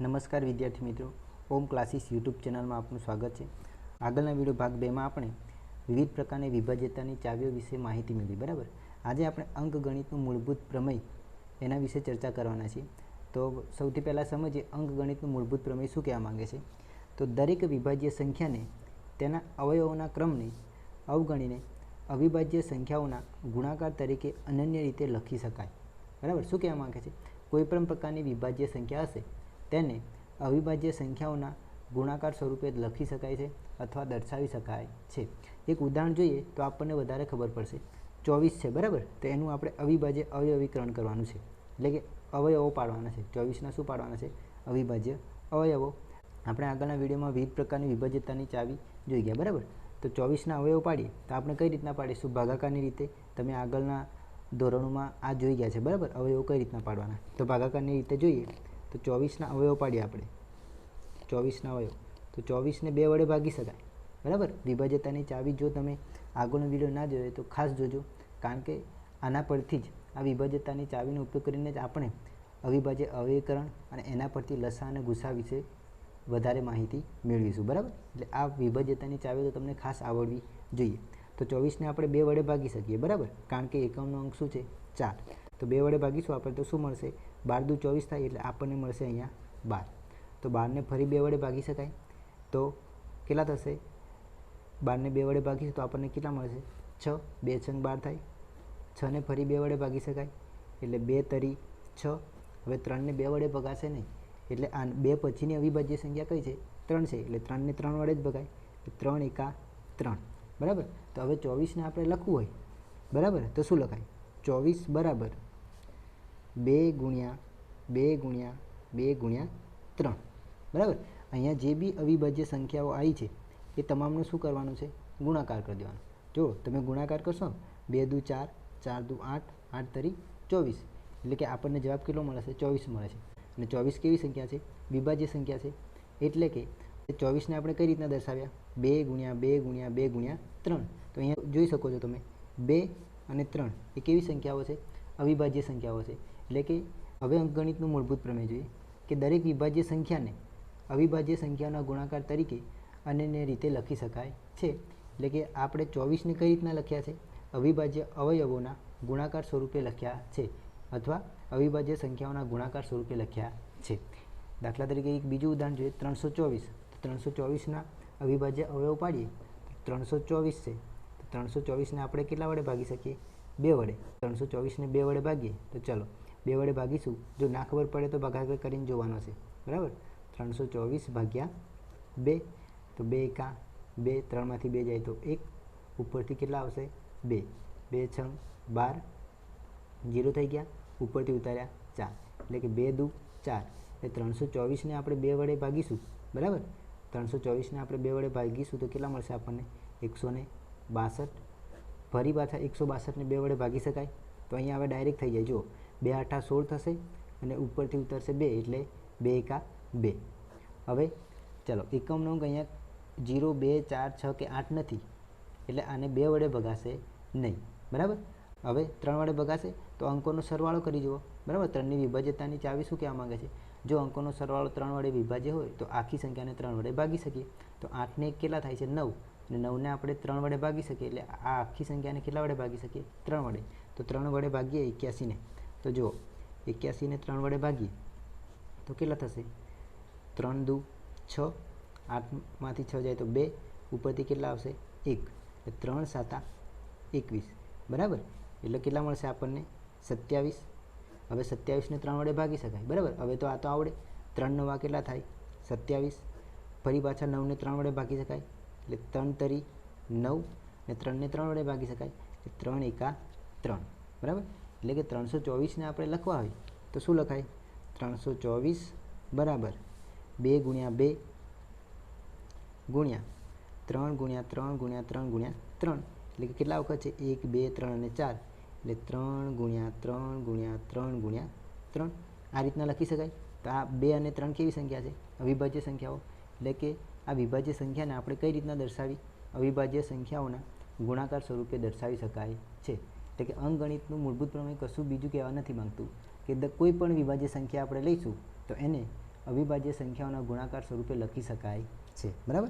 નમસ્કાર વિદ્યાર્થી મિત્રો. ઓમ ક્લાસીસ યુટ્યુબ ચેનલમાં આપનું સ્વાગત છે. આગળના વીડિયો ભાગ બેમાં આપણે વિવિધ પ્રકારની વિભાજ્યતાની ચાવીઓ વિશે માહિતી મેળવી, બરાબર? આજે આપણે અંકગણિતનું મૂળભૂત પ્રમેય એના વિશે ચર્ચા કરવાના છીએ. તો સૌથી પહેલાં સમજીએ અંકગણિતનું મૂળભૂત પ્રમેય શું કહેવા માંગે છે? તો દરેક વિભાજ્ય સંખ્યાને તેના અવયવોના ક્રમને અવગણીને અવિભાજ્ય સંખ્યાઓના ગુણાકાર તરીકે અનન્ય રીતે લખી શકાય. બરાબર? શું કહેવા માંગે છે? કોઈપણ પ્રકારની વિભાજ્ય સંખ્યા હશે તેને અવિભાજ્ય સંખ્યાઓના ગુણાકાર સ્વરૂપે લખી શકાય છે અથવા દર્શાવી શકાય છે. એક ઉદાહરણ જોઈએ તો આપણને વધારે ખબર પડશે. ચોવીસ છે, બરાબર? તો એનું આપણે અવિભાજ્ય અવયવીકરણ કરવાનું છે. એટલે કે અવયવો પાડવાના છે. ચોવીસના શું પાડવાના છે? અવિભાજ્ય અવયવો. આપણે આગળના વિડીયોમાં વિવિધ પ્રકારની વિભાજ્યતાની ચાવી જોઈ ગયા, બરાબર? તો ચોવીસના અવયવો પાડીએ તો આપણે કઈ રીતના પાડીશું ભાગાકારની રીતે તમે આગળના ધોરણોમાં આ જોઈ ગયા છે, બરાબર? અવયવો કઈ રીતના પાડવાના? તો ભાગાકારની રીતે જોઈએ. તો ચોવીસના અવયવ પાડીએ આપણે. ચોવીસના અવયવ. તો ચોવીસને બે વડે ભાગી શકાય. બરાબર? વિભાજ્યતાની ચાવી જો તમે આગળનો વીડિયો ના જોયો તો ખાસ જોજો. કારણ કે આના પરથી જ આ વિભાજ્યતાની ચાવીનો ઉપયોગ કરીને જ આપણે અવિભાજ્ય અવયવીકરણ અને એના પરથી લસા અને ગુસા વિશે વધારે માહિતી મેળવીશું. બરાબર? એટલે આ વિભાજ્યતાની ચાવી તો તમને ખાસ આવડવી જોઈએ. તો ચોવીસને આપણે બે વડે ભાગી શકીએ, બરાબર? કારણ કે એકમનો અંક શું છે? ચાર. તો બે વડે ભાગીશું, આપણે તો શું મળશે? બાર દુ ચોવીસ થાય એટલે આપણને મળશે અહીંયા બાર. તો બારને ફરી બે વડે ભાગી શકાય? તો કેટલા થશે? બારને બે વડે ભાગીશું તો આપણને કેટલા મળશે? છ. બે છંગ બાર થાય. છને ફરી બે વડે ભાગી શકાય? એટલે બે તરી છ. હવે ત્રણને બે વડે ભગાશે નહીં. એટલે આ બે પછીની અવિભાજ્ય સંખ્યા કઈ છે? ત્રણ છે. એટલે ત્રણને ત્રણ વડે જ ભગાય. ત્રણ એકા ત્રણ. બરાબર? તો હવે ચોવીસને આપણે લખવું હોય. બરાબર? તો શું લખાય? ચોવીસ બરાબર બે ગુણ્યા બે ગુણ્યા બે ગુણ્યા ત્રણ. બરાબર? અહીંયા જે બી અવિભાજ્ય સંખ્યાઓ આવી છે, એ તમામનું શું કરવાનું છે? ગુણાકાર કરી દેવાનો. જો તમે ગુણાકાર કરશો બે દુ ચાર ચાર દુ આઠ આઠ તરી ચોવીસ. એટલે કે આપણને જવાબ કેટલો મળે છે? ચોવીસ મળે છે. અને ચોવીસ કેવી સંખ્યા છે? વિભાજ્ય સંખ્યા છે. એટલે કે ચોવીસને આપણે કઈ રીતના દર્શાવ્યા? બે ગુણ્યા બે ગુણ્યા બે ગુણ્યા ત્રણ. તો અહીંયા જોઈ શકો છો તમે. બે અને ત્રણ. એ કેવી સંખ્યાઓ છે? અવિભાજ્ય સંખ્યાઓ છે. એટલે કે હવે અંકગણિતનું મૂળભૂત પ્રમેય જોઈએ કે દરેક વિભાજ્ય સંખ્યાને અવિભાજ્ય સંખ્યાના ગુણાકાર તરીકે અનન્ય રીતે લખી શકાય છે. એટલે કે આપણે ચોવીસને કઈ રીતના લખ્યા છે? અવિભાજ્ય અવયવોના ગુણાકાર સ્વરૂપે લખ્યા છે અથવા અવિભાજ્ય સંખ્યાઓના ગુણાકાર સ્વરૂપે લખ્યા છે. દાખલા તરીકે એક બીજું ઉદાહરણ જોઈએ. ત્રણસો ચોવીસ. ત્રણસો ચોવીસના અવિભાજ્ય અવયવ પાડીએ ત્રણસો ચોવીસ છે. તો ત્રણસો ચોવીસને આપણે કેટલા વડે ભાગી શકીએ? બે વડે. ત્રણસો ચોવીસને બે વડે ભાગીએ, તો ચલો, બે વડે ભાગીશું. જો ના ખબર પડે તો ભાગાકાર કરીને જોવાનો છે. બરાબર? ત્રણસો ચોવીસ ભાગ્યા બે. તો બે એકા, બે ત્રણમાંથી બે જાય તો એક. ઉપરથી કેટલા આવશે? બે. બે છ બાર. જીરો થઈ ગયા. ઉપરથી ઉતાર્યા ચાર. એટલે કે બે દુ ચાર. એટલે ત્રણસો ચોવીસને આપણે બે વડે ભાગીશું. બરાબર? ત્રણસો ચોવીસને આપણે બે વડે ભાગીશું તો કેટલા મળશે આપણને? એકસો ને બાસઠ. ફરી પાછા એકસો બાસઠને બે વડે ભાગી શકાય? તો અહીંયા હવે ડાયરેક્ટ થઈ જાય. જુઓ, બે આઠા સોળ થશે અને ઉપરથી ઉતરશે બે, એટલે બે એકા બે. હવે ચાલો, એકમનો અંક અહીંયા જીરો, બે, ચાર, છ કે આઠ નથી. એટલે આને બે વડે ભગાશે નહીં. બરાબર? હવે ત્રણ વડે ભગાશે તો અંકોનો સરવાળો કરી જુઓ. બરાબર? ત્રણની વિભાજ્યતાની ચાવી શું કહેવા માંગે છે? જો અંકોનો સરવાળો ત્રણ વડે વિભાજ્ય હોય, તો આખી સંખ્યાને ત્રણ વડે ભાગી શકીએ. તો આઠને કેટલા થાય છે? નવ. અને નવને આપણે ત્રણ વડે ભાગી શકીએ, એટલે આ આખી સંખ્યાને કેટલા વડે ભાગી શકીએ? ત્રણ વડે. તો ત્રણ વડે ભાગીએ એક્યાસીને. તો જુઓ, એક્યાસીને ત્રણ વડે ભાગીએ, તો કેટલા થશે? ત્રણ દુ છ. આઠમાંથી છ જાય તો બે. ઉપરથી કેટલા આવશે? એક. ત્રણ સાતા એકવીસ. બરાબર? એટલે કેટલા મળશે આપણને? સત્યાવીસ. હવે સત્યાવીસને ત્રણ વડે ભાગી શકાય, બરાબર? હવે તો આ તો આવડે. ત્રણ નવા કેટલા થાય? સત્યાવીસ. ફરી પાછા નવને ત્રણ વડે ભાગી શકાય. એટલે ત્રણ તરી નવ ને ત્રણને ત્રણ વડે ભાગી શકાય. એટલે ત્રણ એકા ત્રણ, બરાબર? એટલે કે ત્રણસો ચોવીસને આપણે લખવા હોય તો શું લખાય? ત્રણસો ચોવીસ બરાબર બે ગુણ્યા બે ગુણ્યા ત્રણ ગુણ્યા ત્રણ ગુણ્યા ત્રણ ગુણ્યા ત્રણ. એટલે કે કેટલા વખત છે? એક, બે, ત્રણ અને ચાર. એટલે ત્રણ ગુણ્યા ત્રણ ગુણ્યા ત્રણ ગુણ્યા ત્રણ. આ રીતના લખી શકાય. તો આ બે અને ત્રણ કેવી સંખ્યા છે? અવિભાજ્ય સંખ્યાઓ. એટલે કે આ વિભાજ્ય સંખ્યાને આપણે કઈ રીતના દર્શાવી? અવિભાજ્ય સંખ્યાઓના ગુણાકાર સ્વરૂપે દર્શાવી શકાય છે. એટલે કે અંગણિતનું મૂળભૂત પ્રમેય કશું બીજું કહેવા નથી માંગતું. કે કોઈ પણ વિભાજ્ય સંખ્યા આપણે લઈશું, તો એને અવિભાજ્ય સંખ્યાઓના ગુણાકાર સ્વરૂપે લખી શકાય છે. બરાબર?